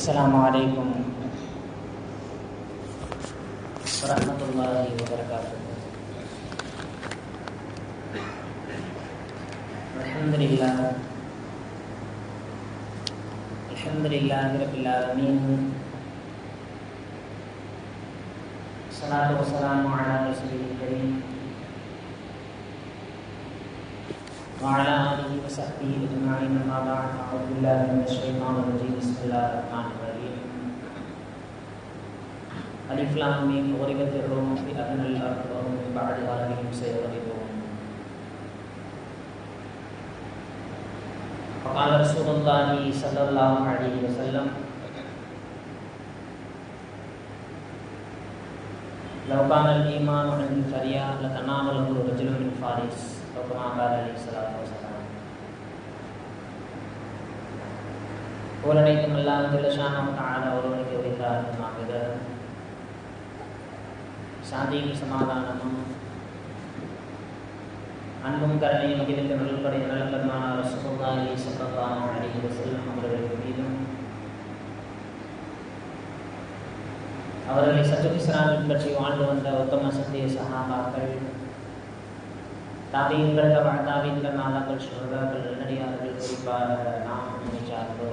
السلام عليكم ورحمة الله وبركاته الحمد لله الحمد لله رب العالمين الصلاة والسلام على رسوله الكريم وعلى آله وصحبه أجمعين أما بعد أعوذ بالله من الشيطان الرجيم بسم الله الرحمن الرحيم ألف لام ميم غلبت الروم في أدنى الأرض وهم من بعد غلبهم سيغلبون وقال رسول الله صلى الله عليه وسلم، لو كان الإيمان عند الفريا لتناوله رجل من فارس أو كما قال عليه الصلاة والسلام۔ ஓரனைத்தும் அல்லாஹ் ஜலசானம் தாழ ஒருவனுக்கு உரித்தாரமாகுத சாந்தியும் சமாதானமும் அன்பும் கருணையும் மகிழ்ந்த நல்படை நலப்பெருமான ரசகுல்லாஹி ஸல்லல்லாஹு அலைஹி வஸல்லம் அவர்களுக்கு மீதும் அவர்களை சத்துகிஸ்லாம் பற்றி வாழ்ந்து வந்த உத்தம சத்திய சகாபாக்கள் தாவீன்கள் தாவீன்கள் நாதாக்கள் சுரதாக்கள் நல்லடியார்கள் குறிப்பாக நாம் நினைச்சார்களோ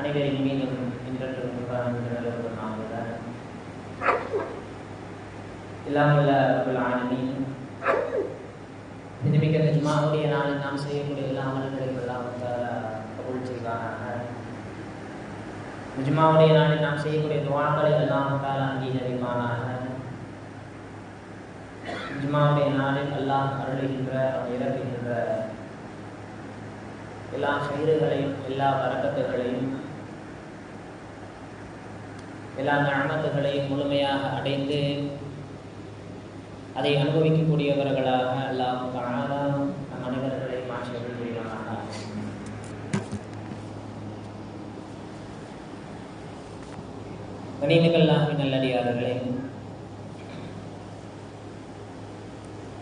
அனைவரின் மீதும் இன்றென்றும் நிலவுடன் நாங்கள் இல்லாமல் ரபுல் ஆலமீன். இதுமிக்க நிஜமாவுடைய நாளில் நாம் செய்யக்கூடிய எல்லா அமல்களையும் எல்லாம் கபூல் செய்வானாக. நிஜமாவுடைய நாளில் நாம் செய்யக்கூடிய துவாக்களை எல்லாம் தால அங்கீகரிப்பானாக. நிஜமாவுடைய நாளில் எல்லாம் அருளுகின்ற அவன் இறக்குகின்ற எல்லா செயல்களையும் எல்லா வரக்கத்துகளையும் எல்லா நழமத்துகளையும் முழுமையாக அடைந்து அதை அனுபவிக்கக்கூடியவர்களாக அல்லாஹ் தானா நம் அனைவர்களை மாற்றி கணிதங்கள்லாக நல்லடியார்களே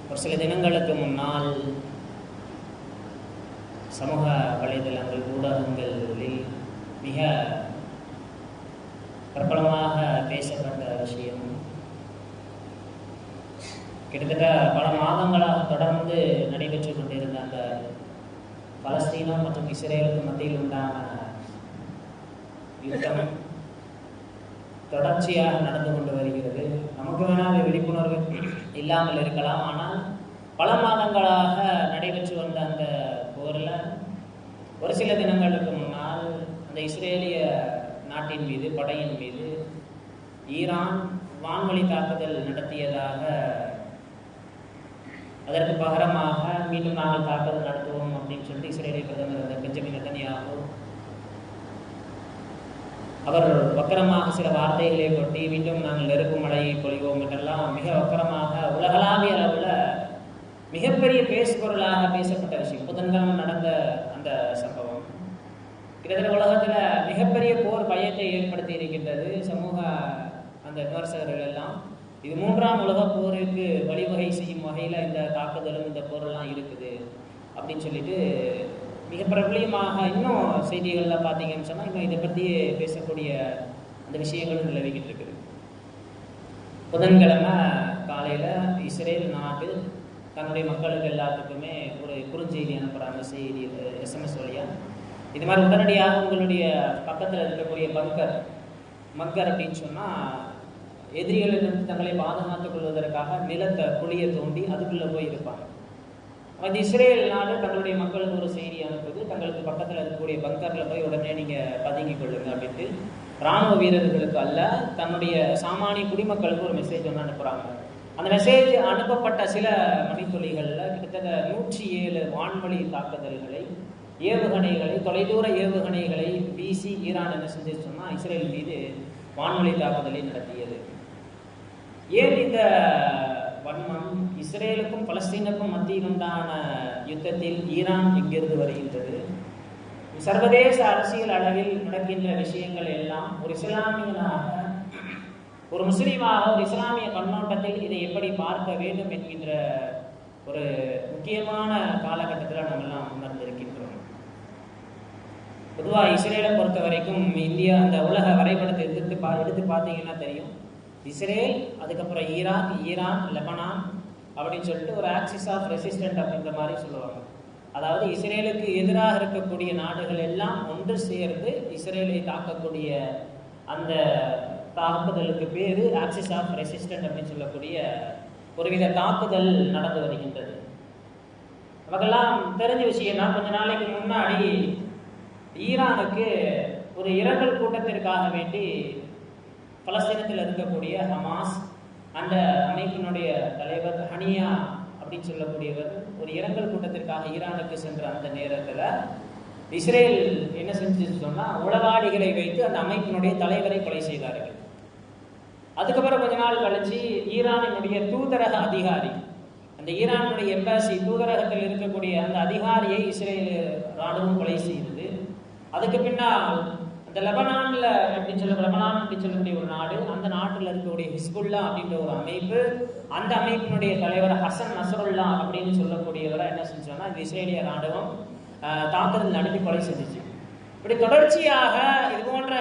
ஒரு சில தினங்களுக்கு முன்னால் சமூக வலைதளங்கள் ஊடகங்களில் மிக பிரபலமாக பேசப்பட்ட விஷயம். கிட்டத்தட்ட பல மாதங்களாக தொடர்ந்து நடைபெற்று கொண்டிருந்த அந்த பலஸ்தீனம் மற்றும் இஸ்ரேலுக்கு மத்தியில் உண்டான யுத்தம் தொடர்ச்சியாக நடந்து கொண்டு வருகிறது. நமக்கு வேணால் விழிப்புணர்வு இல்லாமல் இருக்கலாம். ஆனால் பல மாதங்களாக நடைபெற்று வந்த அந்த போரில் ஒரு சில தினங்களுக்கு முன்னால் அந்த இஸ்ரேலிய நாட்டின் மீது படையின் மீது ஈரான் வான்வழி தாக்குதல் நடத்தியதாக அதற்கு பகரமாக மீண்டும் நாங்கள் தாக்குதல் நடத்துவோம் அப்படின்னு சொல்லிட்டு இஸ்ரேலிய பிரதமர் பெஞ்சமின் நெத்தனியாகு அவர் வக்கரமாக சில வார்த்தைகளை கொட்டி மீண்டும் நாங்கள் நெருப்பு மழையை பொழிவோம் என்றெல்லாம் மிக வக்கரமாக உலகளாவிய அளவில் மிகப்பெரிய பேசுபொருளாக பேசப்பட்ட விஷயம். புதன்கிழமை நடந்த அந்த சம்பவம் கிட்டத்தட்ட உலகத்தில் மிகப்பெரிய போர் பயத்தை ஏற்படுத்தி இருக்கின்றது சமூக அந்த விமர்சகர்கள் எல்லாம். இது மூன்றாம் உலக போருக்கு வழிவகை செய்யும் வகையில் இந்த தாக்குதலும் இந்த போரெல்லாம் இருக்குது அப்படின்னு சொல்லிட்டு மிக பிரபலியமாக இன்னும் செய்திகளில் பார்த்தீங்கன்னு சொன்னால் இன்னும் இதை பற்றி பேசக்கூடிய அந்த விஷயங்களும் நிலவிக்கிட்டு இருக்குது. புதன்கிழமை காலையில் இஸ்ரேல் நாட்டு தன்னுடைய மக்களுக்கு எல்லாத்துக்குமே ஒரு குறுஞ்செய்தி அனுப்புகிறாங்க செய்தி எஸ்எம்எஸ் வழியாக இது மாதிரி உடனடியாக உங்களுடைய பக்கத்தில் இருக்கக்கூடிய பங்கர் மக்கர் அப்படின்னு சொன்னால் எதிரிகளிலிருந்து தங்களை பாதுகாத்துக் கொள்வதற்காக நிலத்தை குழியை தோண்டி அதுக்குள்ளே போய் இருப்பாங்க. அது இஸ்ரேல் நாடு தங்களுடைய மக்களுக்கு ஒரு செய்தி அனுப்புது. தங்களுக்கு பக்கத்தில் இருக்கக்கூடிய பங்கரில் போய் உடனே நீங்கள் பதுங்கி கொள்ளுங்க அப்படின்ட்டு இராணுவ வீரர்களுக்கு அல்ல தன்னுடைய சாமானிய குடிமக்களுக்கு ஒரு மெசேஜ் ஒன்று அனுப்புகிறாங்க அந்த மெசேஜ் அனுப்பப்பட்ட சில மணித்துளிகளில் கிட்டத்தட்ட நூற்றி ஏழு வான்வழி தாக்குதல்களை ஏவுகணைகளை தொலைதூர ஏவுகணைகளை வீசி ஈரான் என்ன செஞ்சிருச்சோம்னா சொன்னால் இஸ்ரேல் மீது வான்வழி தாக்குதலை நடத்தியது. ஏன் இந்த வன்மம்? இஸ்ரேலுக்கும் பலஸ்தீனுக்கும் மத்தியில் உண்டான யுத்தத்தில் ஈரான் எங்கிருந்து வருகின்றது? சர்வதேச அரசியல் அளவில் நடக்கின்ற விஷயங்கள் எல்லாம் ஒரு இஸ்லாமியனாக ஒரு முஸ்லீமாக ஒரு இஸ்லாமிய கண்ணோட்டத்தில் இதை எப்படி பார்க்க வேண்டும் என்கின்ற ஒரு முக்கியமான காலகட்டத்தில் நம்ம எல்லாம் பொதுவாக இஸ்ரேலை பொறுத்த வரைக்கும் இந்தியா அந்த உலக வரைபடத்தை எடுத்து பா எடுத்து பார்த்தீங்கன்னா தெரியும். இஸ்ரேல் அதுக்கப்புறம் ஈராக் ஈரான் லெபனான் அப்படின்னு சொல்லிட்டு ஒரு ஆக்சிஸ் ஆஃப் ரெசிஸ்டன்ட் அப்படின்ற மாதிரி சொல்லுவாங்க. அதாவது இஸ்ரேலுக்கு எதிராக இருக்கக்கூடிய நாடுகள் எல்லாம் ஒன்று சேர்ந்து இஸ்ரேலை தாக்கக்கூடிய அந்த தாக்குதலுக்கு பேர் ஆக்சிஸ் ஆஃப் ரெசிஸ்டன்ட் அப்படின்னு சொல்லக்கூடிய ஒருவித தாக்குதல் நடந்து வருகின்றது. நமக்கெல்லாம் தெரிஞ்ச விஷயம் தான் கொஞ்ச நாளைக்கு முன்னாடி ஈரானுக்கு ஒரு இரங்கல் கூட்டத்திற்காக வேண்டி பலஸ்தீனத்தில் இருக்கக்கூடிய ஹமாஸ் அந்த அமைப்பினுடைய தலைவர் ஹனியா அப்படின்னு சொல்லக்கூடியவர் ஒரு இரங்கல் கூட்டத்திற்காக ஈரானுக்கு சென்ற அந்த நேரத்தில் இஸ்ரேல் என்ன செஞ்சுன்னு சொன்னால் உளவாளிகளை வைத்து அந்த அமைப்பினுடைய தலைவரை கொலை செய்தார்கள். அதுக்கப்புறம் கொஞ்ச நாள் கழிச்சு ஈரானினுடைய தூதரக அதிகாரி அந்த ஈரானுடைய எம்பாசி தூதரகத்தில் இருக்கக்கூடிய அந்த அதிகாரியை இஸ்ரேல் ராணுவம் கொலை செய்தது. அதுக்கு பின்னால் அந்த லெபனானில் அப்படின்னு சொல்ல லெபனான் அப்படின்னு சொல்லக்கூடிய ஒரு நாடு அந்த நாட்டில் இருக்கக்கூடிய ஹிஸ்புல்லா அப்படின்ற ஒரு அமைப்பு அந்த அமைப்பினுடைய தலைவர் ஹசன் நசருல்லா அப்படின்னு சொல்லக்கூடியவரை என்ன செஞ்சோம்னா இந்த இஸ்ரேலிய ராணுவம் தாக்குதல் நடத்தி கொலை செஞ்சுச்சு. இப்படி தொடர்ச்சியாக இது போன்ற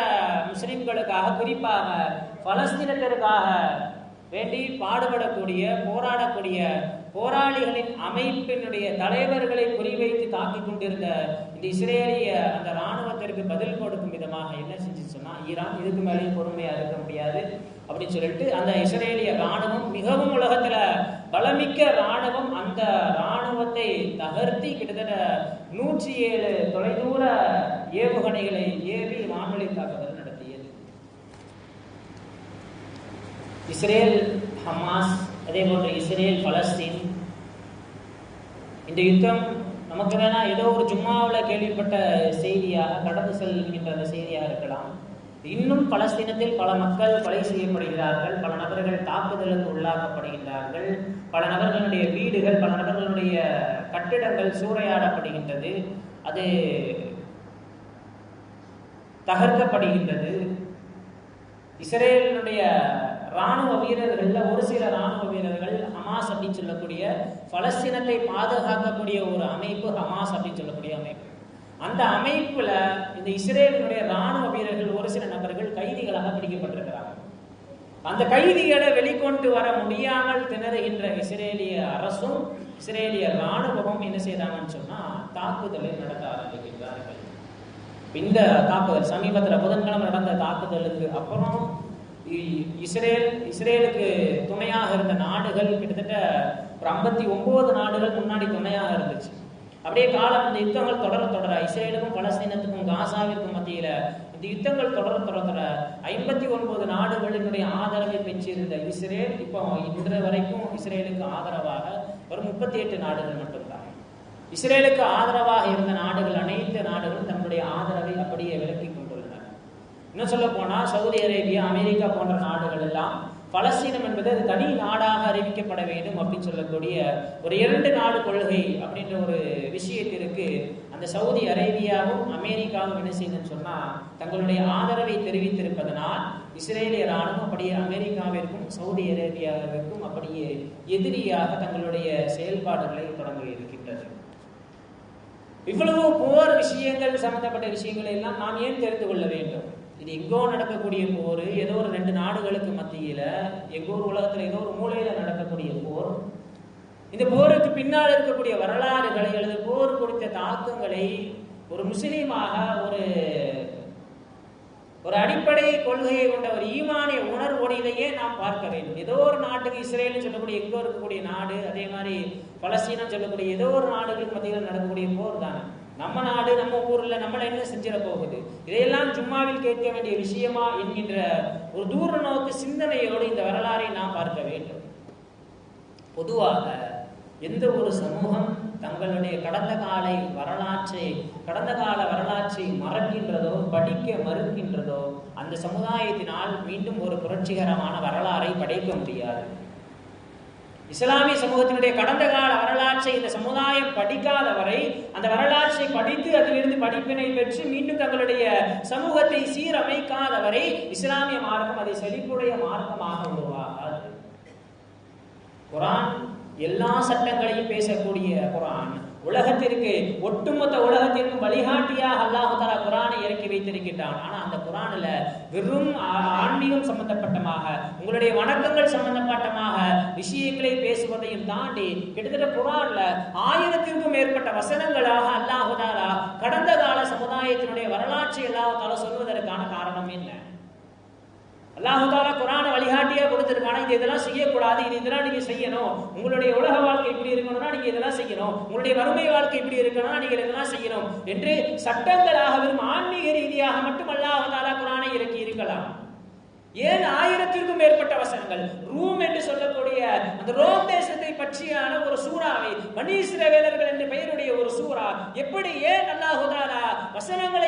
முஸ்லீம்களுக்காக குறிப்பாக பலஸ்தீனத்திற்காக வேண்டி பாடுபடக்கூடிய போராடக்கூடிய போராளிகளின் அமைப்பினுடைய தலைவர்களை குறிவைத்து தாக்கிக் கொண்டிருந்த இந்த இஸ்ரேலிய அந்த ராணுவத்திற்கு பதில் கொடுக்கும் விதமாக என்ன செஞ்சு ஈரான் இதுக்கு மேலேயும் பொறுமையாக இருக்க முடியாது அப்படின்னு சொல்லிட்டு அந்த இஸ்ரேலிய ராணுவம் மிகவும் உலகத்தில் பலமிக்க இராணுவம் அந்த ராணுவத்தை தகர்த்தி கிட்டத்தட்ட நூற்றி ஏழு தொலைதூர ஏவுகணைகளை ஏவி வானொலி தாக்குதல் நடத்தியது. இஸ்ரேல் ஹமாஸ் அதே போன்று இஸ்ரேல் பலஸ்தீன் இந்த யுத்தம் நமக்கு வேணா ஏதோ ஒரு ஜும்மாவில் கேள்விப்பட்ட செய்தியாக கடந்து செல்கின்ற அந்த செய்தியாக இருக்கலாம். இன்னும் பலஸ்தீனத்தில் பல மக்கள் கொலை செய்யப்படுகிறார்கள் பல நபர்கள் தாக்குதலுக்கு உள்ளாக்கப்படுகின்றார்கள் பல நபர்களுடைய வீடுகள் பல நபர்களுடைய கட்டிடங்கள் சூறையாடப்படுகின்றது அது தகர்க்கப்படுகின்றது. இஸ்ரேலினுடைய ராணுவ வீரர்களில் ஒரு சில ராணுவ வீரர்கள் ஹமாஸ் அப்படின்னு சொல்லக்கூடிய பலஸ்தீனத்தை பாதுகாக்கக்கூடிய ஒரு அமைப்பு ஹமாஸ் அப்படின்னு சொல்லக்கூடிய அமைப்பு. அந்த அமைப்புல இந்த இஸ்ரேலினுடைய ராணுவ வீரர்கள் ஒரு சில நபர்கள் கைதிகளாக பிடிக்கப்பட்டிருக்கிறாங்க. அந்த கைதிகளை வெளிக்கொண்டு வர முடியாமல் திணறுகின்ற இஸ்ரேலிய அரசும் இஸ்ரேலிய ராணுவமும் என்ன செய்யறாங்கன்னு சொன்னா தாக்குதலை நடத்த ஆரம்பிக்கின்றார்கள். இந்த தாக்குதல் சமீபத்தில் புதன்கிழமை நடந்த தாக்குதலுக்கு அப்புறம் இஸ்ரேல் இஸ்ரேலுக்கு துணையாக இருந்த நாடுகள் கிட்டத்தட்ட ஒரு ஐம்பத்தி ஒன்பது நாடுகள் முன்னாடி துணையாக இருந்துச்சு. அப்படியே காலம் இந்த யுத்தங்கள் தொடர தொடர இஸ்ரேலுக்கும் பலஸ்தீனத்துக்கும் காசாவிற்கும் மத்தியில் இந்த யுத்தங்கள் தொடர தொடர தொடர ஐம்பத்தி ஒன்பது நாடுகளினுடைய ஆதரவை பெற்றிருந்த இஸ்ரேல் இப்போ இன்று வரைக்கும் இஸ்ரேலுக்கு ஆதரவாக ஒரு முப்பத்தி எட்டு நாடுகள் மட்டும்தான். இஸ்ரேலுக்கு ஆதரவாக இருந்த நாடுகள் அனைத்து நாடுகளும் தன்னுடைய ஆதரவை அப்படியே விலக்கி இன்னும் சொல்ல போனால் சவுதி அரேபியா அமெரிக்கா போன்ற நாடுகள் எல்லாம் பலஸ்தீனம் என்பது அது தனி நாடாக அறிவிக்கப்பட வேண்டும் அப்படின்னு சொல்லக்கூடிய ஒரு இரண்டு நாடு கொள்கை அப்படின்ற ஒரு விஷயத்திற்கு அந்த சவுதி அரேபியாவும் அமெரிக்காவும் என்ன செய்யுதுன்னு சொன்னால் தங்களுடைய ஆதரவை தெரிவித்திருப்பதனால் இஸ்ரேலிய ராணுவம் அப்படியே அமெரிக்காவிற்கும் சவுதி அரேபியாவிற்கும் அப்படியே எதிரியாக தங்களுடைய செயல்பாடுகளை தொடங்க இருக்கின்றது. இவ்வளவு போர் விஷயங்கள் சம்பந்தப்பட்ட விஷயங்களை எல்லாம் நாம் ஏன் தெரிந்து கொள்ள வேண்டும்? இது எங்கோ நடக்கக்கூடிய போர் ஏதோ ஒரு ரெண்டு நாடுகளுக்கு மத்தியில் எங்கோ ஒரு உலகத்தில் ஏதோ ஒரு மூலையில் நடக்கக்கூடிய போர். இந்த போருக்கு பின்னால் இருக்கக்கூடிய வரலாறுகளை அல்லது போர் குறித்த தாக்கங்களை ஒரு முஸ்லீமாக ஒரு ஒரு அடிப்படை கொள்கையை கொண்ட ஒரு ஈமானிய உணர்வுடையிலேயே நாம் பார்க்க வேண்டும். ஏதோ ஒரு நாட்டுக்கு இஸ்ரேல்னு சொல்லக்கூடிய எங்கோ இருக்கக்கூடிய நாடு அதே மாதிரி பலஸ்தீனம் சொல்லக்கூடிய ஏதோ ஒரு நாடுகளுக்கு மத்தியில் நடக்கக்கூடிய போர் தானே நம்ம நாடு நம்ம ஊர்ல நம்மளை என்ன செஞ்சிட போகுது? இதையெல்லாம் ஜும்மாவில் கேட்க வேண்டிய விஷயமா என்கின்ற ஒரு தூர நோக்கு சிந்தனையோடு இந்த வரலாறை நாம் பார்க்க வேண்டும். பொதுவாக எந்த ஒரு சமூகம் தங்களுடைய கடந்த காலை வரலாற்றை கடந்த கால வரலாற்றை மறக்கின்றதோ படிக்க மறுக்கின்றதோ அந்த சமுதாயத்தினால் மீண்டும் ஒரு புரட்சிகரமான வரலாறை படைக்க முடியாது. இஸ்லாமிய சமூகத்தினுடைய கடந்த கால வரலாற்றை இந்த சமுதாயம் படிக்காத வரை அந்த வரலாற்றை படித்து அதிலிருந்து படிப்பினை பெற்று மீண்டும் தங்களுடைய சமூகத்தை சீரமைக்காத வரை இஸ்லாமிய மார்க்கம் அதை செழிப்புடைய மார்க்கமாக உருவாகாது குரான் எல்லா சட்டங்களையும் பேசக்கூடிய குரான். உலகத்திற்கு ஒட்டுமொத்த உலகத்திற்கும் வழிகாட்டியாக அல்லாஹால குரானை இறக்கி வைத்திருக்கின்றான். ஆனால் அந்த குரானில் வெறும் ஆ- ஆன்மீகம் சம்பந்தப்பட்டமாக உங்களுடைய வணக்கங்கள் சம்பந்தப்பட்டமாக விஷயங்களை பேசுவதையும் தாண்டி கிட்டத்தட்ட குரானில் ஆயிரத்திற்கும் மேற்பட்ட வசனங்களாக அல்லாஹாலா கடந்த கால சமுதாயத்தினுடைய வரலாற்றை அல்லாஹால சொல்வதற்கான காரணம் என்ன அல்லாஹு தாலா குரான வழிகாட்டியா கொடுத்திருக்கான? இது இதெல்லாம் செய்யக்கூடாது. இது இதெல்லாம் நீங்க செய்யணும். உங்களுடைய உலக வாழ்க்கை இப்படி இருக்கணும்னா நீங்க இதெல்லாம் செய்யணும். உங்களுடைய வறுமை வாழ்க்கை இப்படி இருக்கணும்னா நீங்க இதெல்லாம் செய்யணும் என்று சட்டங்களாக வெறும் ஆன்மீக ரீதியாக மட்டும் அல்லாஹு தாலா குரானை இறக்கி இருக்கலாம். ஏன் ஆயிரத்திற்கும் மேற்பட்ட வசனங்கள்? ரூம் என்று சொல்லக்கூடிய அந்த ரோம் தேசத்தை பற்றியான ஒரு சூறாவை மணீஸ்ரவேலர்கள் என்ற பெயருடைய ஒரு சூறா எப்படி ஏன் அல்லாஹு தாலா வசனங்களை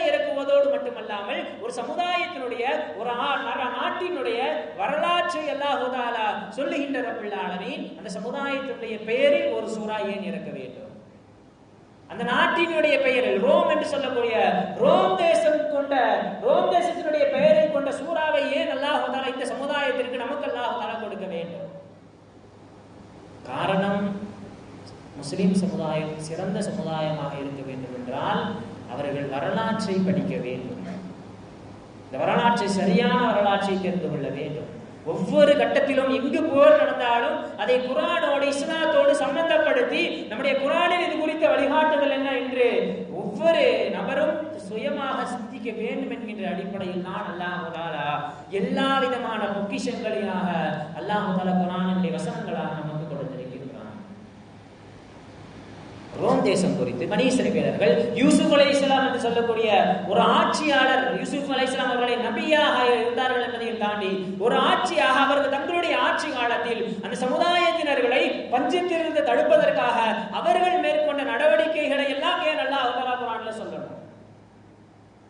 மட்டுமல்லாமல் ஒரு சமுதாயத்தினுடைய ஒரு நாட்டினுடைய வரலாற்றை அல்லாஹுதாலா சொல்லுகின்ற ரப்புல் அந்த சமுதாயத்தினுடைய பெயரில் ஒரு சூறா ஏன் இறக்க வேண்டும்? அந்த நாட்டினுடைய பெயரில் ரோம் என்று சொல்லக்கூடிய ரோம் தேசம் கொண்ட ரோம் தேசத்தினுடைய பெயரை கொண்ட சூறாவை ஏன் அல்லாஹுதாலா இந்த சமுதாயத்திற்கு நமக்கு அல்லாஹுதாலா கொடுக்க வேண்டும்? காரணம் முஸ்லிம் சமுதாயம் சிறந்த சமுதாயமாக இருக்க வேண்டும் என்றால் அவர்கள் வரலாற்றை படிக்க வேண்டும். இந்த வரலாற்றை சரியான வரலாற்றை தெரிந்து கொள்ள வேண்டும். ஒவ்வொரு கட்டத்திலும் எங்கு போர் நடந்தாலும் அதை குரானோடு இஸ்லாத்தோடு சம்பந்தப்படுத்தி நம்முடைய குரானில் இது குறித்த வழிகாட்டுதல் என்ன என்று ஒவ்வொரு நபரும் சுயமாக சிந்திக்க வேண்டும் என்கின்ற அடிப்படையில் தான் அல்லாஹுதாலா எல்லா விதமான பொக்கிஷங்களையாக அல்லாஹு தாலா குரானுடைய வசனங்களாக நமக்கு கொடுத்திருக்கின்றான் ரோம் தேசம் குறித்து. மனீஸ்வர வீரர்கள் யூசுப் அலை இஸ்லாம் என்று சொல்லக்கூடிய ஒரு ஆட்சியாளர் யூசுப் அலை இஸ்லாம் அவர்களை நபியாக இருந்தார்கள் என்பதையும் தாண்டி ஒரு ஆட்சியாக அவர்கள் தங்களுடைய ஆட்சி காலத்தில் அந்த சமுதாயத்தினர்களை பஞ்சத்திலிருந்து தடுப்பதற்காக அவர்கள் மேற்கொண்ட நடவடிக்கைகளை எல்லாம் ஏன் அல்லாஹ் அல்லாஹ் குரான்ல சொல்லணும்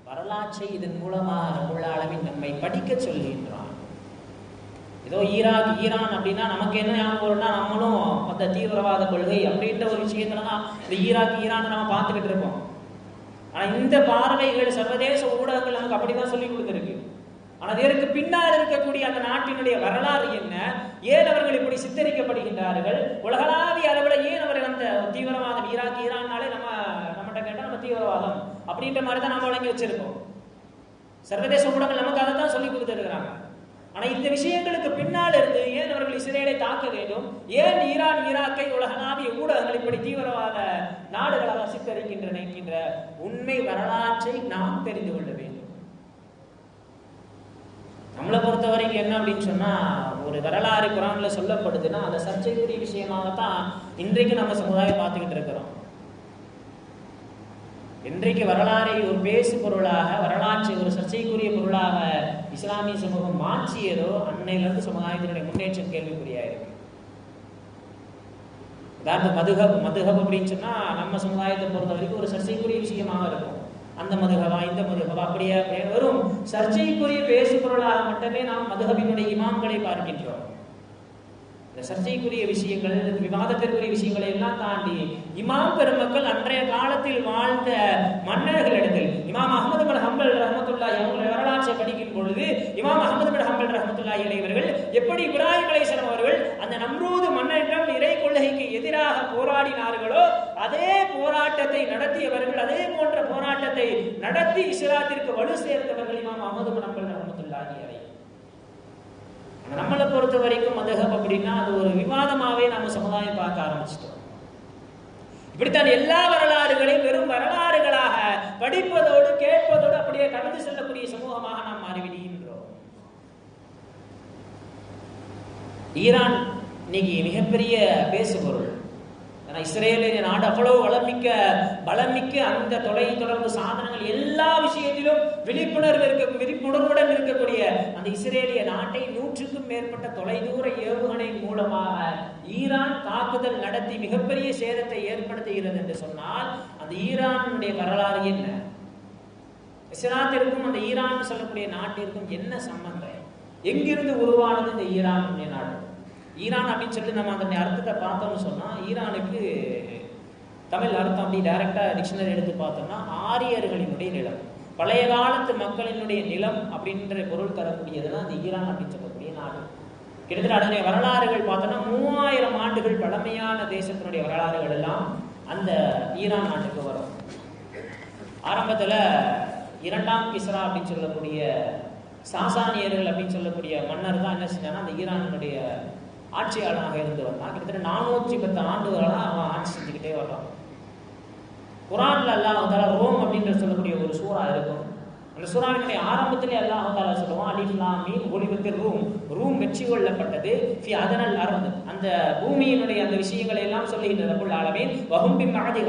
வரலாற்றை இதன் மூலமாக ரபுல் நம்மை படிக்க சொல்கின்றான். ஏதோ ஈராக் ஈரான் அப்படின்னா நமக்கு என்ன ஞாபகம் வரும்னா நம்மளும் அந்த தீவிரவாத கொள்கை அப்படின்ற ஒரு விஷயத்துல தான் இந்த ஈராக் ஈரான் நம்ம பார்த்துக்கிட்டு இருக்கோம். ஆனா இந்த பார்வைகள் சர்வதேச ஊடகங்கள் நமக்கு அப்படிதான் சொல்லி கொடுத்துருக்கு. ஆனால் இதற்கு பின்னால் இருக்கக்கூடிய அந்த நாட்டினுடைய வரலாறு என்ன? ஏன் அவர்கள் இப்படி சித்தரிக்கப்படுகின்றார்கள்? உலகளாவிய அளவில் ஏன் அவர்கள் அந்த தீவிரவாதம் ஈராக் ஈரான்னாலே நம்ம நம்மகிட்ட கேட்டால் நம்ம தீவிரவாதம் அப்படின்ற மாதிரி தான் நம்ம வழங்கி வச்சிருக்கோம். சர்வதேச ஊடகங்கள் நமக்கு அதை தான் சொல்லி கொடுத்துருக்கிறாங்க. ஆனா இந்த விஷயங்களுக்கு பின்னால் இருந்து ஏன் அவர்கள் இஸ்ரேலை தாக்க வேண்டும்? ஏன் ஈரான் ஈராக்கை உலகளாவிய ஊடகங்கள் இப்படி தீவிரவாத நாடுகளாக சித்தரிக்கின்றன என்கின்ற உண்மை வரலாற்றை நாம் தெரிந்து கொள்ள வேண்டும். நம்மளை பொறுத்த வரைக்கும் என்ன அப்படின்னு சொன்னா ஒரு வரலாறு குரான்ல சொல்லப்படுதுன்னா அந்த சர்ச்சைக்குரிய விஷயமாகத்தான் இன்றைக்கு நம்ம சமுதாயம் பார்த்துக்கிட்டு இருக்கிறோம். இன்றைக்கு வரலாறை ஒரு பேசு பொருளாக வரலாற்றை ஒரு சர்ச்சைக்குரிய பொருளாக இஸ்லாமிய சமூகம் மாற்றியதோ அன்னையிலிருந்து சமுதாயத்தினுடைய முன்னேற்றம் கேள்விக்குறியாயிருக்கு உதாரணம் மதுகப் மதுகப் அப்படின்னு சொன்னா நம்ம சமுதாயத்தை பொறுத்த வரைக்கும் ஒரு சர்ச்சைக்குரிய விஷயமாக இருக்கும். அந்த மதுகவா இந்த மதுகவா அப்படியே வெறும் சர்ச்சைக்குரிய பேசு பொருளாக மட்டுமே நாம் மதுகபினுடைய இமாம்களை பார்க்கின்றோம். இந்த சர்ச்சைக்குரிய விஷயங்கள் விவாதத்திற்குரிய விஷயங்களை எல்லாம் தாண்டி இமாம் பெருமக்கள் அன்றைய காலத்தில் வாழ்ந்த மன்னர்களிடத்தில் இமாம் அகமது பின் ஹம்பல் ரஹமத்துல்லா அவங்களுடைய வரலாற்றை படிக்கும் பொழுது இமாம் அகமது பின் ஹம்பல் ரஹமத்துல்லா இவர்கள் எப்படி இப்ராஹிம் அலைஹிஸ்ஸலாம் அவர்கள் அந்த நம்ரூது மன்னரிடம் இறை கொள்கைக்கு எதிராக போராடினார்களோ அதே போராட்டத்தை நடத்தியவர்கள் அதே போன்ற போராட்டத்தை நடத்தி இஸ்லாத்திற்கு வலு சேர்த்தவர்கள் இமாம் அகமது பின் ஹம்பல் நம்மளை பொறுத்த வரைக்கும் மதகம் அப்படின்னா அது ஒரு விவாதமாவே நம்ம சமுதாயம் பார்க்க ஆரம்பிச்சிட்டோம். இப்படித்தான் எல்லா வரலாறுகளையும் வெறும் வரலாறுகளாக படிப்பதோடு கேட்பதோடு அப்படியே கடந்து செல்லக்கூடிய சமூகமாக நாம் மாறிவிடுகின்றோம். ஈரான் இன்னைக்கு மிகப்பெரிய பேசுபொருள். ஏன்னா இஸ்ரேலிய நாடு அவ்வளவு வளமிக்க பலமிக்க அந்த தொலை தொடர்பு சாதனங்கள் எல்லா விஷயத்திலும் விழிப்புணர்வு இருக்க விழிப்புணர்வுடன் இருக்கக்கூடிய இஸ்ரேலிய நாட்டை நூற்றுக்கும் மேற்பட்ட தொலைதூர ஏவுகணை மூலமாக ஈரான் தாக்குதல் நடத்தி மிகப்பெரிய சேதத்தை ஏற்படுத்துகிறது என்று சொன்னால் அந்த ஈரானுடைய வரலாறு என்ன? இஸ்லாத்திற்கும் அந்த ஈரான் சொல்லக்கூடிய நாட்டிற்கும் என்ன சம்பந்தம்? எங்கிருந்து உருவானது இந்த ஈரானுடைய நாடு? ஈரான் அப்படின்னு சொல்லி நம்ம அந்த அர்த்தத்தை பார்த்தோம்னு சொன்னா ஈரானுக்கு தமிழ் அர்த்தம் அப்படி டைரக்டா டிக்ஷனரி எடுத்து பார்த்தோம்னா ஆரியர்களினுடைய நிலம். பழைய காலத்து மக்களினுடைய நிலம் அப்படின்ற பொருள் தரக்கூடியதுன்னா அந்த ஈரான் அப்படின்னு சொல்லக்கூடிய நாடு. கிட்டத்தட்ட அதனுடைய வரலாறுகள் பார்த்தோன்னா மூவாயிரம் ஆண்டுகள் பழமையான தேசத்தினுடைய வரலாறுகள் எல்லாம் அந்த ஈரான் நாட்டுக்கு வரும். ஆரம்பத்தில் இரண்டாம் கிஸ்ரா அப்படின்னு சொல்லக்கூடிய சாசானியர்கள் அப்படின்னு சொல்லக்கூடிய மன்னர் தான் என்ன செஞ்சாங்கன்னா அந்த ஈரானுடைய ஆட்சியாளனாக இருந்து வந்தான். கிட்டத்தட்ட நானூற்றி பத்து ஆண்டுகளாக அவன் ஆட்சி செஞ்சுக்கிட்டே வர்றான் குரான்ல அல்லாஹ் தாலா ரோம் அப்படின்ற சொல்லக்கூடிய ஒரு சூறா இருக்கும். அந்த சூறாவினுடைய ஆரம்பத்திலே அல்லாஹ் தாலா சொல்லுவான் அலிஃப் மீன் ரூம். ரூம் வெற்றி கொள்ளப்பட்டது. ஃபி அதனால் அர்த் அந்த பூமியினுடைய அந்த விஷயங்களை எல்லாம் சொல்லுகின்ற ரப்புல் ஆலமீன் வகும்பி பின் மஅதி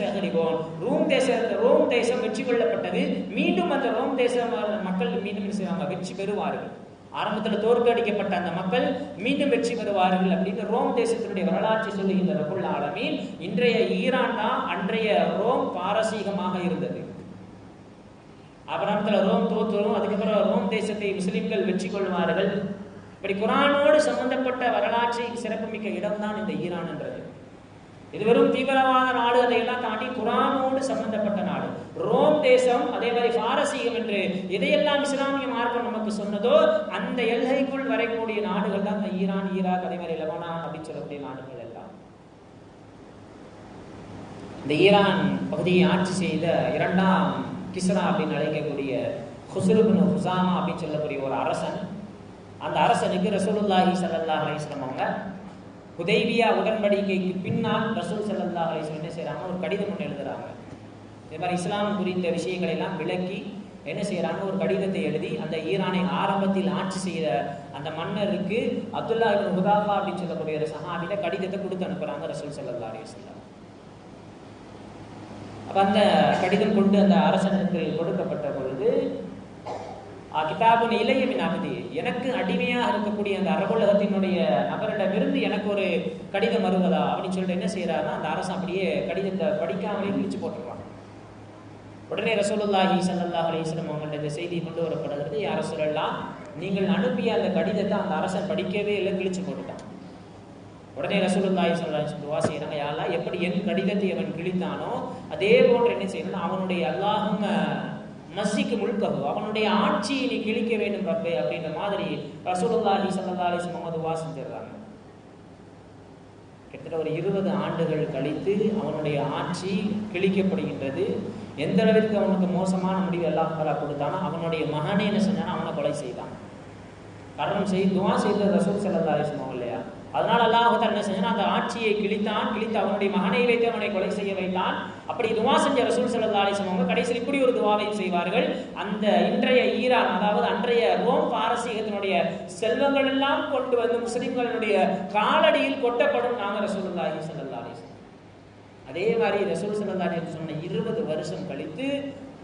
சேகரிப்போம் ரூம் தேச ரோம் தேசம் வெற்றி கொள்ளப்பட்டது. மீண்டும் அந்த ரோம் தேச மக்கள் மீண்டும் வெற்றி பெறுவார்கள். ஆரம்பத்தில் தோற்கடிக்கப்பட்ட அந்த மக்கள் மீண்டும் வெற்றி பெறுவார்கள் அப்படின்னு ரோம் தேசத்தினுடைய வரலாற்றை சொல்லுகின்ற ரகுல் ஆலமீன் இன்றைய ஈரான் தான் அன்றைய ரோம் பாரசீகமாக இருந்தது. ஆரம்பத்தில் ரோம் தோற்றுரும் அதுக்கப்புறம் ரோம் தேசத்தை முஸ்லிம்கள் வெற்றி கொள்வார்கள். இப்படி குரானோடு சம்பந்தப்பட்ட வரலாற்றை சிறப்புமிக்க இடம்தான் இந்த ஈரான் என்றது. இது வெறும் தீவிரவாத நாடு அதையெல்லாம் தாண்டி குரானோடு சம்பந்தப்பட்ட நாடு. ரோம் தேசம் அதே மாதிரி பாரசீகம் என்று எதையெல்லாம் இஸ்லாமிய மார்க்கம் நமக்கு சொன்னதோ அந்த எல்லைக்குள் வரக்கூடிய நாடுகள் தான் ஈரான் ஈராக் அதே மாதிரி லெபனான் அப்படின்னு சொல்லக்கூடிய நாடுகள் எல்லாம். இந்த ஈரான் பகுதியை ஆட்சி செய்த இரண்டாம் கிஸ்ரா அப்படின்னு அழைக்கக்கூடிய ஹுசுருபின் ஹுசாமா அப்படின்னு சொல்லக்கூடிய ஒரு அரசன். அந்த அரசனுக்கு ரசூலுல்லாஹி சல்லா அலைஹி அவங்க ஹுதைபியா உடன்படிக்கைக்கு பின்னால் ரசூல் சல்லா அலைஹி என்ன செய்றாங்க? ஒரு கடிதம் ஒன்று எழுதுறாங்க. இது மாதிரி இஸ்லாம் குறித்த விஷயங்களை எல்லாம் விளக்கி என்ன செய்யறாங்க? ஒரு கடிதத்தை எழுதி அந்த ஈரானை ஆரம்பத்தில் ஆட்சி செய்த அந்த மன்னருக்கு அப்துல்லா இப்னு ஹுதாஃபா அப்படின்னு சொல்லக்கூடிய ஒரு சஹாபில கடிதத்தை கொடுத்து அனுப்புறாங்க ரசூல் சல்லா அலைஹி அப்ப அந்த கடிதம் கொண்டு அந்த அரசனுக்கு கொடுக்கப்பட்ட பொழுது கிதாபுன் இளையவின் அகதி எனக்கு அடிமையாக இருக்கக்கூடிய அந்த அரபுலகத்தினுடைய நபரிடமிருந்து எனக்கு ஒரு கடிதம் வருவதா அப்படின்னு சொல்லிட்டு என்ன செய்யறாருன்னா அந்த அரசு அப்படியே கடிதத்தை படிக்காமலே கிழிச்சு போட்டுருவாங்க. உடனே ரசோலுல்லாஹி சல்லாஹ் அலிஸ்லம் அவங்கள்ட்ட இந்த செய்தி கொண்டு வரப்படுகிறது. யார சொல்லலாம் நீங்கள் அனுப்பிய அந்த கடிதத்தை அந்த அரசன் படிக்கவே இல்லை கிழிச்சு போட்டுட்டான். உடனே ரசூலுல்லாஹி சொல்லி அலைஹி வஸல்லம் துவா யாரெல்லாம் எப்படி என் கடிதத்தை அவன் கிழித்தானோ அதே போன்று என்ன செய்யணும் அவனுடைய அல்லாஹும் மசிக்கு முழுக்ககு அவனுடைய ஆட்சியை நீ கிழிக்க வேண்டும் ரப்பே அப்படின்ற மாதிரி ரசூலுல்லாஹி சல்லா அலிஸ்லம் அவங்க துவா செஞ்சிடறாங்க. கிட்டத்தட்ட ஒரு இருபது ஆண்டுகள் கழித்து அவனுடைய ஆட்சி கிழிக்கப்படுகின்றது. எந்த அளவிற்கு அவனுக்கு மோசமான முடிவு அல்லாஹ் கொடுத்தானோ அவனுடைய மகனே என்ன செஞ்சானா அவனை கொலை செய்தான். கர்ணம் செய்து துவா செய்த ரசூல் ஸல்லல்லாஹு அலைஹி இல்லையா? அதனால் அல்லாஹ் என்ன செஞ்சான் அந்த ஆட்சியை கிழித்தான் கிழித்து அவனுடைய மகனை வைத்து அவனை கொலை செய்ய வைத்தான். அப்படி துவா செஞ்ச ரசூல் ஸல்லல்லாஹு அலைஹி அவங்க கடைசியில் இப்படி ஒரு துவாவையும் செய்வார்கள். அந்த இன்றைய ஈரான் அதாவது அன்றைய ரோம் பாரசீகத்தினுடைய செல்வங்கள் எல்லாம் கொண்டு வந்து முஸ்லிம்களுடைய காலடியில் கொட்டப்படும் நாங்கள் ரசூல் அல்லாஹி அலைஹி வஸல்லம். அதே மாதிரி ரசூல் ஸல்லல்லாஹு சொன்ன இருபது வருஷம் கழித்து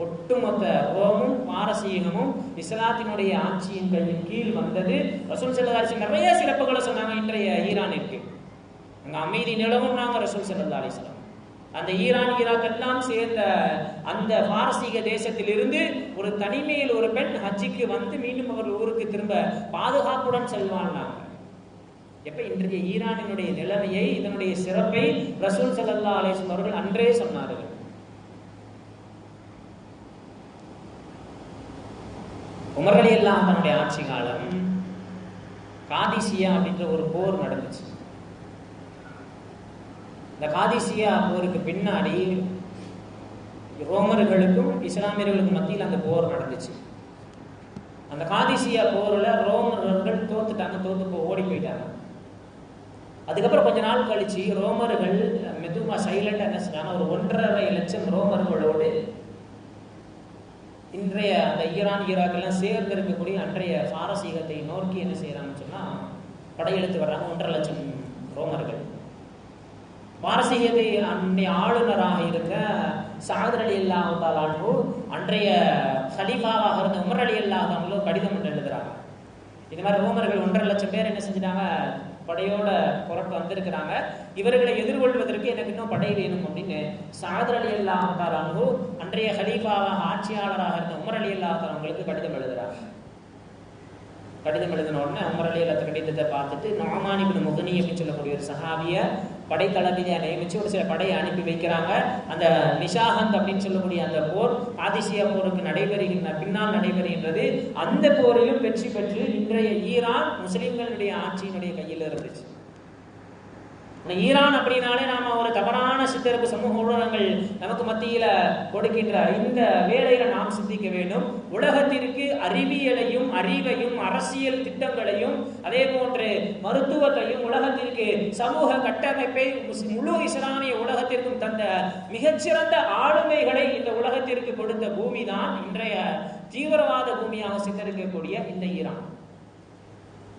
ஒட்டுமொத்த ரோமும் பாரசீகமும் இஸ்லாத்தினுடைய ஆட்சியின் கையின் கீழ் வந்தது. ரசூல் ஸல்லல்லாஹு நிறைய சிறப்புகளை சொன்னாங்க இன்றைய ஈரானிற்கு. அங்கே அமைதி நிலவும் நாங்கள் ரசூல் ஸல்லல்லாஹு அலைஹி அந்த ஈரான் ஈராக் எல்லாம் சேர்ந்த அந்த பாரசீக தேசத்திலிருந்து ஒரு தனிமையில் ஒரு பெண் ஹஜ்ஜிக்கு வந்து மீண்டும் அவர் ஊருக்கு திரும்ப பாதுகாப்புடன் செல்வான்னாங்க எப்ப இன்றைய ஈரானினுடைய நிலைமையை இதனுடைய சிறப்பை ரசூல் சல்லா அலைஹி அவர்கள் அன்றே சொன்னார்கள். உமரலி எல்லாம் தன்னுடைய ஆட்சி காலம் காதிசியா அப்படின்ற ஒரு போர் நடந்துச்சு. இந்த காதிசியா போருக்கு பின்னாடி ரோமர்களுக்கும் இஸ்லாமியர்களுக்கும் மத்தியில் அந்த போர் நடந்துச்சு. அந்த காதிசியா போரில் ரோமர்கள் தோத்துட்டாங்க தோத்து போ ஓடி போயிட்டாங்க. அதுக்கப்புறம் கொஞ்ச நாள் கழிச்சு ரோமர்கள் மெதுவா சைலண்டா என்ன செஞ்சாங்க ஒரு ஒன்றரை லட்சம் ரோமர்களோடு இன்றைய அந்த ஈரான் ஈராக்கெல்லாம் சேர்ந்து இருக்கக்கூடிய அன்றைய பாரசீகத்தை நோக்கி என்ன செய்யறாங்கன்னு சொன்னா படையெடுத்து வர்றாங்க ஒன்றரை லட்சம் ரோமர்கள். பாரசீகத்தை அன்றைய ஆளுநராக இருக்க சாகர் அலி அல்லாஹாலு அன்றைய ஹலீஃபாவாக இருந்த உமர் அலி அல்லாஹாலும் கடிதம் ஒன்று எழுதுறாங்க. இது மாதிரி ரோமர்கள் ஒன்றரை லட்சம் பேர் என்ன செஞ்சிட்டாங்க? படையோட புறப்பு வந்திருக்கிறாங்க. இவர்களை எதிர்கொள்வதற்கு எனக்கு இன்னும் படை வேணும் அப்படின்னு சாதர் அலி அல்லாஹாலு அன்றைய ஹலீஃபாவாக ஆட்சியாளராக இருந்த உமர் அலி அல்லாஹால் அவங்களுக்கு கடிதம் எழுதுறாங்க. கடிதம் எழுதின உடனே உமர் அலி அல்லாத்த கடிதத்தை பார்த்துட்டு நாமானி பின் முகனி அப்படின்னு சொல்லக்கூடிய ஒரு சஹாபியை படை தளபதியை நியமிச்சு ஒரு சில படையை அனுப்பி வைக்கிறாங்க. அந்த நிஷாகந்த் அப்படின்னு சொல்லக்கூடிய அந்த போர் ஆதிசியா போருக்கு நடைபெறுகின்ற பின்னால் நடைபெறுகின்றது. அந்த போரிலும் வெற்றி பெற்று இன்றைய ஈரான் முஸ்லிம்களுடைய ஆட்சியினுடைய கையில் இருந்துச்சு. ஈரான் அப்படின்னாலே நாம் ஒரு தவறான சித்தரப்பு சமூக ஊடகங்கள் நமக்கு மத்தியில் கொடுக்கின்ற இந்த வேலையில நாம் சிந்திக்க வேண்டும். உலகத்திற்கு அறிவியலையும் அறிவையும் அரசியல் திட்டங்களையும் அதே போன்று மருத்துவத்தையும் உலகத்திற்கு சமூக கட்டமைப்பை முழு இஸ்லாமிய உலகத்திற்கும் தந்த மிகச்சிறந்த ஆளுமைகளை இந்த உலகத்திற்கு கொடுத்த பூமி தான் இன்றைய தீவிரவாத பூமியாக சித்தரிக்கக்கூடிய இந்த ஈரான்.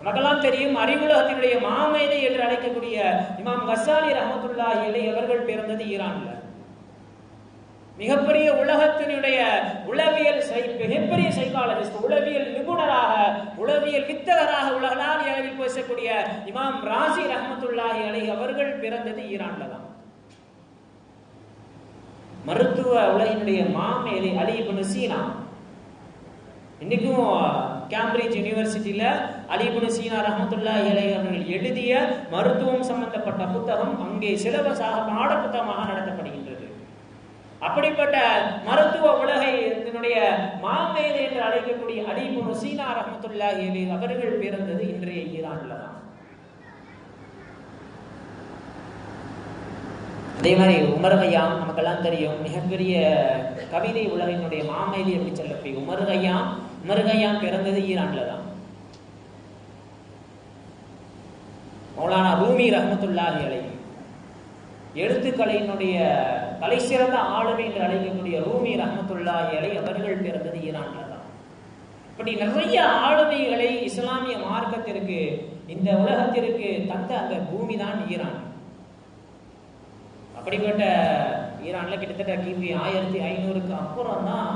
நமக்கெல்லாம் தெரியும் அறிவுலகத்தினுடைய மாமேதை என்று அழைக்கக்கூடிய இமாம் கசாலி ரஹமத்துல்லா இல்லை அவர்கள் பிறந்தது ஈரான்ல. மிகப்பெரிய உலகத்தினுடைய உளவியல் மிகப்பெரிய சைக்காலஜிஸ்ட் உளவியல் நிபுணராக உளவியல் வித்தகராக உலகளாவிய அளவில் பேசக்கூடிய இமாம் ராசி ரஹமத்துல்லாஹி அலை அவர்கள் பிறந்தது ஈரான்ல தான். மருத்துவ உலகினுடைய மாமேதை அலி இப்னு சீனா. இன்னைக்கும் கேம்பிரிட்ஜ் யூனிவர்சிட்டியில அலிபுனு சீனா ரஹமத்துல்லா அலைஹி அவர்கள் எழுதிய மருத்துவம் சம்பந்தப்பட்ட புத்தகம் அங்கே சிலபஸாக பாட புத்தகமாக நடத்தப்படுகின்றது. அப்படிப்பட்ட மருத்துவ உலகை இதனுடைய மாமேதை என்று அழைக்கக்கூடிய அலிபுனு சீனா ரஹமத்துல்லா இலை அவர்கள் பிறந்தது இன்றைய ஈரான்ல தான். அதே மாதிரி உமர்கையாம் நமக்கெல்லாம் தெரியும் மிகப்பெரிய கவிதை உலகினுடைய மாமேதி அப்படி சொல்லக்கூடிய உமர்கையாம் கய்யாம் பிறந்தது ஈரான்ல தான். மௌலானா ரூமி ரஹமத்துல்லாஹி அலைஹி. எழுத்துக்கலையினுடைய தலை சிறந்த ஆளுமை என்று அழைக்கக்கூடிய ரூமி ரஹமத்துல்லாஹி அலை அவர்கள் பிறந்தது ஈரான்ல தான். இப்படி நிறைய ஆளுமைகளை இஸ்லாமிய மார்க்கத்திற்கு இந்த உலகத்திற்கு தந்த அந்த பூமி தான் ஈரான். அப்படிப்பட்ட ஈரானில் கிட்டத்தட்ட கிபி ஆயிரத்தி ஐநூறுக்கு அப்புறம் தான்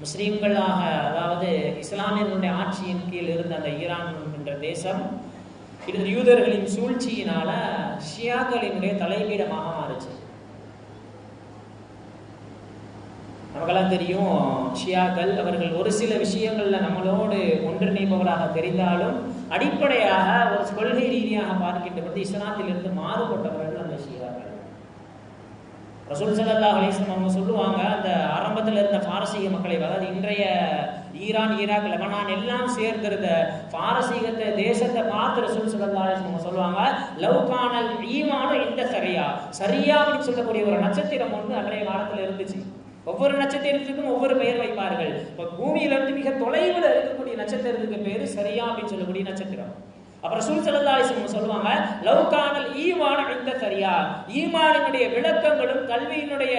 முஸ்லீம்களாக அதாவது இஸ்லாமியர்களுடைய ஆட்சியின் கீழ் இருந்த அந்த ஈரான் என்ற தேசம் இது யூதர்களின் சூழ்ச்சியினால ஷியாக்களினுடைய தலைவீடமாக மாறுச்சு. நமக்கெல்லாம் தெரியும் ஷியாக்கள் அவர்கள் ஒரு சில விஷயங்கள்ல நம்மளோடு ஒன்றிணைப்பவராக தெரிந்தாலும் அடிப்படையாக ஒரு கொள்கை ரீதியாக பார்க்கின்ற பொழுது இஸ்லாத்திலிருந்து மாறுபட்டவர்கள் ரசூல் சல்லா அலிஸ்லம் அவங்க சொல்லுவாங்க அந்த ஆரம்பத்தில் இருந்த பாரசீக மக்களை அதாவது இன்றைய ஈரான் ஈராக் லெபனான் எல்லாம் சேர்ந்திருந்த பாரசீகத்தை தேசத்தை பார்த்து ரசூல் சல்லா அலிஸ்லம் அவங்க சொல்லுவாங்க லவ் கானல் ஈமான இந்த சரியா? சரியா அப்படின்னு சொல்லக்கூடிய ஒரு நட்சத்திரம் ஒன்று அன்றைய காலத்தில் இருந்துச்சு. ஒவ்வொரு நட்சத்திரத்துக்கும் ஒவ்வொரு பெயர் வைப்பார்கள். இப்போ பூமியிலிருந்து மிக தொலைவில் இருக்கக்கூடிய நட்சத்திரத்துக்கு பேர் சரியா அப்படின்னு சொல்லக்கூடிய நட்சத்திரம். அப்புறம் ரசூல் சொல்லுவாங்க லவ் ஈமான இந்த சரியா. ஈமானினுடைய விளக்கங்களும் கல்வியினுடைய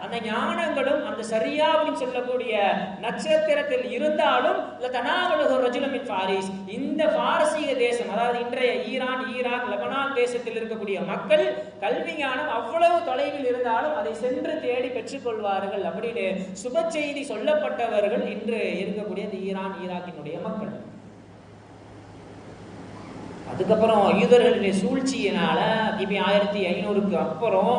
அந்த ஞானங்களும் அந்த சரியா அப்படின்னு சொல்லக்கூடிய நட்சத்திரத்தில் இருந்தாலும் தனாவலுக ரஜுலமின் பாரிஸ் இந்த பாரசீக தேசம் அதாவது இன்றைய ஈரான் ஈராக் லெபனான் தேசத்தில் இருக்கக்கூடிய மக்கள் கல்வி ஞானம் அவ்வளவு தொலைவில் இருந்தாலும் அதை சென்று தேடி பெற்றுக்கொள்வார்கள் அப்படின்னு சுப செய்தி சொல்லப்பட்டவர்கள் இன்று இருக்கக்கூடிய இந்த ஈரான் ஈராக்கினுடைய மக்கள். அதுக்கப்புறம் யூதர்களுடைய சூழ்ச்சியினால கிபி ஆயிரத்தி ஐநூறுக்கு அப்புறம்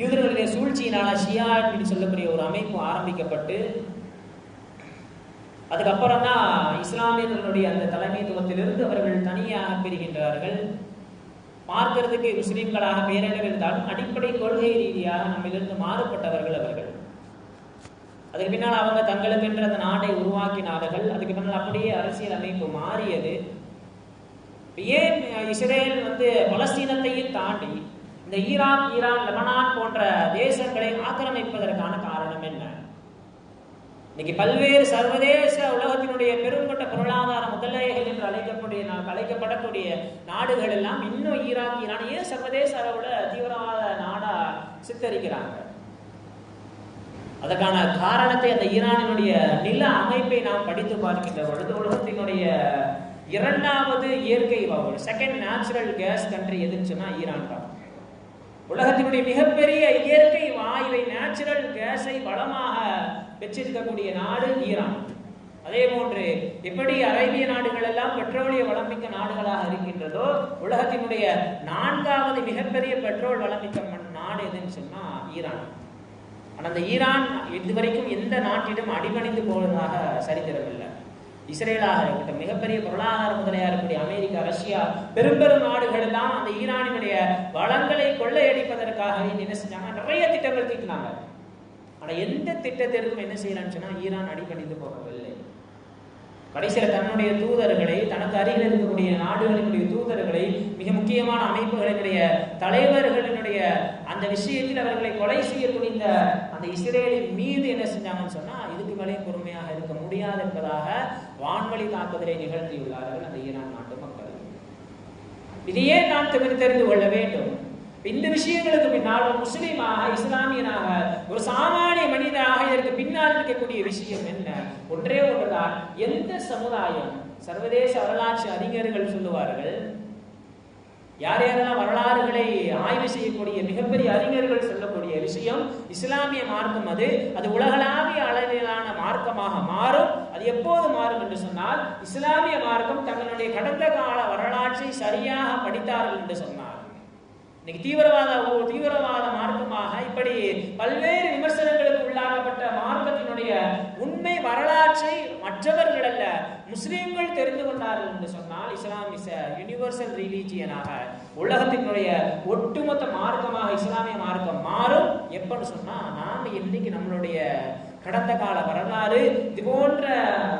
யூதர்களுடைய சூழ்ச்சியினால ஷியா அப்படின்னு சொல்லக்கூடிய ஒரு அமைப்பு ஆரம்பிக்கப்பட்டு அதுக்கப்புறம் தான் இஸ்லாமியர்களுடைய அந்த தலைமைத்துவத்திலிருந்து அவர்கள் தனியாக பிரிகின்றார்கள். பார்க்கறதுக்கு முஸ்லீம்களாக பேரளவில் இருந்தாலும் அடிப்படை கொள்கை ரீதியாக நம்மிலிருந்து மாறுபட்டவர்கள் அவர்கள். அதுக்கு பின்னால் அவங்க தங்களுக்கென்ற அந்த நாட்டை உருவாக்கினார்கள். அதுக்கு பின்னால் அப்படியே அரசியல் அமைப்பு மாறியது. ஏன் இஸ்ரேல் வந்து பலஸ்தீனத்தையும் தாண்டி இந்த ஈராக் ஈரான் லெபனான் போன்ற தேசங்களை ஆக்கிரமிப்பதற்கான காரணம் என்ன? இன்னைக்கு பல்வேறு சர்வதேச உலகத்தினுடைய பெரும்பட்ட பொருளாதார முதலைகள் என்று அழைக்கக்கூடிய அழைக்கப்படக்கூடிய நாடுகள் எல்லாம் இன்னும் ஈராக் ஈரான் ஏன் சர்வதேச அளவுல தீவிரவாத நாடா சித்தரிக்கிறாங்க? அதற்கான காரணத்தை அந்த ஈரானினுடைய நில அமைப்பை நாம் படித்து பார்க்கின்ற பொழுது உலகத்தினுடைய இரண்டாவது இயற்கை வாயு செகண்ட் நேச்சுரல் கேஸ் கண்ட்ரி எதுன்னு சொன்னால் ஈரான் தான். உலகத்தினுடைய மிகப்பெரிய இயற்கை வாயுவை நேச்சுரல் கேஸை வளமாக பெற்றிருக்கக்கூடிய நாடு ஈரான். அதே போன்று எப்படி அரேபிய நாடுகள் எல்லாம் பெட்ரோலிய வளமிக்க நாடுகளாக இருக்கின்றதோ உலகத்தினுடைய நான்காவது மிகப்பெரிய பெட்ரோல் வளமிக்க நாடு எதுன்னு சொன்னா ஈரான். ஆனால் அந்த ஈரான் இதுவரைக்கும் எந்த நாட்டிடம் அடிபணிந்து போவதாக சரித்திரம் இல்லை இஸ்ரேலாக இருக்கட்டும் மிகப்பெரிய பொருளாதார முதலையா இருக்கக்கூடிய அமெரிக்கா ரஷ்யா பெரும் பெரும் நாடுகள் எல்லாம் அந்த ஈரானினுடைய வளங்களை கொள்ளையடிப்பதற்காக என்ன செஞ்சாங்க? நிறைய திட்டங்கள் தீட்டினாங்க. ஆனா எந்த திட்டத்திற்கும் என்ன செய்யலாம்னு ஈரான் அடிபணிந்து போகவில்லை. கடைசியில் தன்னுடைய தூதர்களை தனக்கு அருகில் இருக்கக்கூடிய நாடுகளினுடைய தூதர்களை மிக முக்கியமான அமைப்புகளினுடைய தலைவர்களினுடைய அந்த விஷயத்தில் அவர்களை கொலை செய்ய துணிந்த அந்த இஸ்ரேலின் மீது என்ன செஞ்சாங்கன்னு சொன்னா இதுக்கு மேலே பொறுமையாக இருக்க முடியாது என்பதாக வான்வழி தாக்குதலை நிகழ்த்தியுள்ளார்கள் அந்த ஈரான் நாட்டு மக்கள். இதையே நாம் தெரிந்து தெரிந்து கொள்ள வேண்டும். இந்த விஷயங்களுக்கு பின்னால் ஒரு முஸ்லீமாக இஸ்லாமியனாக ஒரு சாமானிய மனிதனாக இதற்கு பின்னால் இருக்கக்கூடிய விஷயம் என்ன? ஒன்றே ஒன்றுதான். எந்த சமுதாயம் சர்வதேச வரலாற்று அறிஞர்கள் சொல்லுவார்கள் யார் யாரெல்லாம் வரலாறுகளை ஆய்வு செய்யக்கூடிய மிகப்பெரிய அறிஞர்கள் சொல்ல சொல்லக்கூடிய விஷயம் இஸ்லாமிய மார்க்கம் அது. அது உலகளாவிய அளவிலான மார்க்கமாக மாறும். அது எப்போது மாறும் என்று சொன்னால் இஸ்லாமிய மார்க்கம் தங்களுடைய கடந்த கால வரலாற்றை சரியாக படித்தார்கள் என்று சொன்னார். இன்னைக்கு தீவிரவாத தீவிரவாத மார்க்கமாக இப்படி பல்வேறு விமர்சனங்களுக்கு உள்ளாகப்பட்ட மார்க்கத்தினுடைய உண்மை வரலாற்றை மற்றவர்கள் அல்ல முஸ்லீம்கள் தெரிந்து கொண்டார்கள் என்று சொன்னால் இஸ்லாம் இஸ் யூனிவர்சல் ரிலீஜியனாக உலகத்தினுடைய ஒட்டுமொத்த மார்க்கமாக இஸ்லாமிய மார்க்கம் மாறும். எப்பன்னு சொன்னால் நாம் இன்னைக்கு நம்மளுடைய கடந்த கால வரலாறு இது போன்ற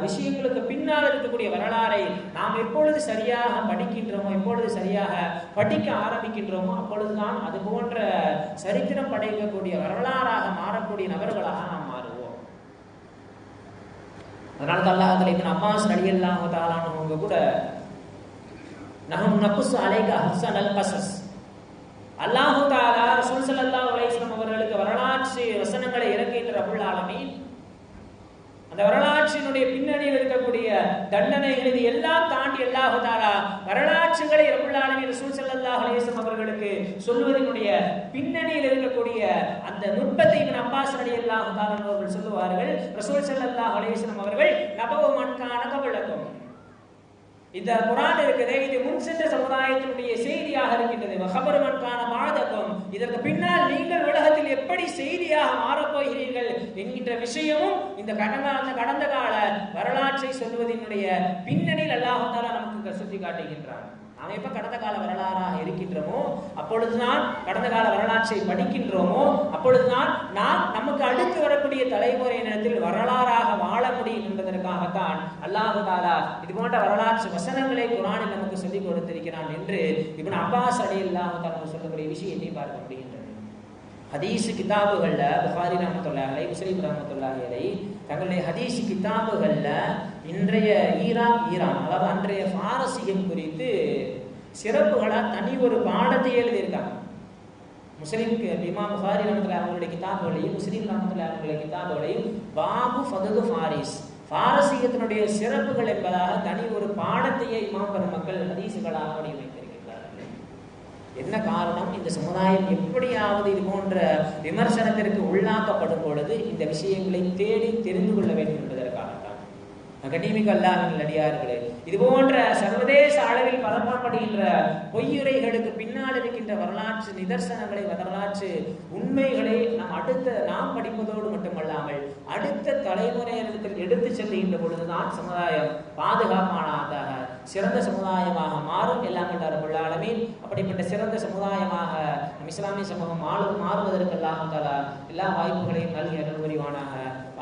விஷயங்களுக்கு பின்னால் இருக்கக்கூடிய வரலாறை நாம் எப்பொழுது சரியாக படிக்கின்றோமோ எப்பொழுது சரியாக படிக்க ஆரம்பிக்கின்றோமோ அப்பொழுதுதான் அது போன்ற சரித்திரம் படைக்கக்கூடிய வரலாறாக மாறக்கூடிய நபர்களாக நாம் அதனால தான் அல்லாஹ் இத்தனை அம்மாஸ் அப்பாஸ் ரலியல்லாஹு தஆலானவங்க கூட நகம் நபுஸ் அலைக ஹசன் அல் கசஸ் அல்லாஹு தாலா ரசூல் சல்லா அலைஸ்லாம் அவர்களுக்கு வரலாற்று வசனங்களை இறக்கின்ற ரபுல் ஆலமீன் அந்த வரலாற்றினுடைய பின்னணியில் இருக்கக்கூடிய தண்டனைகள் இது எல்லாம் தாண்டி அல்லாஹு வரலாற்றுகளை ரபுல் ரசூல் ஸல்லல்லாஹு அலேசம் அவர்களுக்கு சொல்வதனுடைய பின்னணியில் இருக்கக்கூடிய அந்த நுட்பத்தை இவன் அப்பாஸ் அலி தஆலா அவர்கள் சொல்லுவார்கள். ரசூல் ஸல்லல்லாஹு அலேசம் அவர்கள் நபவ மண்கான கவிழக்கம் இந்த குரான் இருக்குது இது முன் சென்ற சமுதாயத்தினுடைய செய்தியாக இருக்கின்றது. மகபருமன்கான மாதக்கம் இதற்கு பின்னால் நீங்கள் உலகத்தில் எப்படி செய்தியாக மாற என்கின்ற விஷயமும் இந்த கடந்த கடந்த கால வரலாற்றை சொல்வதனுடைய பின்னணியில் அல்லாஹால நமக்கு சுட்டி காட்டுகின்றான் நாம் எப்ப கடந்த கால வரலாறாக இருக்கின்றோமோ அப்பொழுதுதான் கடந்த கால வரலாற்றை படிக்கின்றோமோ அப்பொழுதுதான் நாம் நமக்கு அடுத்து வரக்கூடிய தலைமுறையினத்தில் வரலாறாக வாழ முடியும் என்பதற்காகத்தான் அல்லாஹு தாலா இது போன்ற வரலாற்று வசனங்களை குரானில் நமக்கு சொல்லிக் கொடுத்திருக்கிறான் என்று இவன் அப்பாஸ் அலி அல்லாஹு தாலா சொல்லக்கூடிய விஷயத்தை பார்க்க முடிகின்றது. ஹதீஸு கிதாபுகளில் புகாரி ரஹமத்துல்லாஹி முஸ்லீம் ரஹமத்துல்லாஹி தங்களுடைய ஹதீஸ் கிதாபுகளில் இன்றைய ஈராக் ஈரான் அதாவது அன்றைய பாரசீகம் குறித்து சிறப்புகளாக தனி ஒரு பாடத்தை எழுதியிருக்காங்க. முஸ்லீம்க்கு இமா புகாரி ரஹமத்துல்லாஹி அவங்களுடைய கிதாபுகளையும் முஸ்லீம் ரஹமத்துல்லாஹி அவங்களுடைய கிதாபுகளையும் பாபு ஃபதகு ஃபாரிஸ் பாரசீகத்தினுடைய சிறப்புகள் என்பதாக தனி ஒரு பாடத்தையே இமாம் பெருமக்கள் ஹதீசுகளாக வடிவமைத்திருக்கிறார் என்ன காரணம்? இந்த சமுதாயம் எப்படியாவது இது போன்ற விமர்சனத்திற்கு உள்ளாக்கப்படும் பொழுது இந்த விஷயங்களை தேடி தெரிந்து கொள்ள வேண்டும் என்பதற்காகத்தான். கண்ணியமிக்க அல்லாஹின் அடியார்களே இது போன்ற சர்வதேச அளவில் பரப்பப்படுகின்ற பொய்யுரைகளுக்கு பின்னால் இருக்கின்ற வரலாற்று நிதர்சனங்களை வரலாற்று உண்மைகளை நாம் அடுத்த நாம் படிப்பதோடு மட்டுமல்லாமல் அடுத்த தலைமுறையினத்தில் எடுத்து செல்கின்ற பொழுதுதான் சமுதாயம் பாதுகாப்பானதாக சிறந்த சமுதாயமாக மாறும். எல்லாம் கண்டார் ஆலமீன். அப்படிப்பட்ட சிறந்த சமுதாயமாக நம் இஸ்லாமிய சமூகம் மாறு மாறுவதற்கெல்லாம் தலா எல்லா வாய்ப்புகளையும் நல்கி அருள்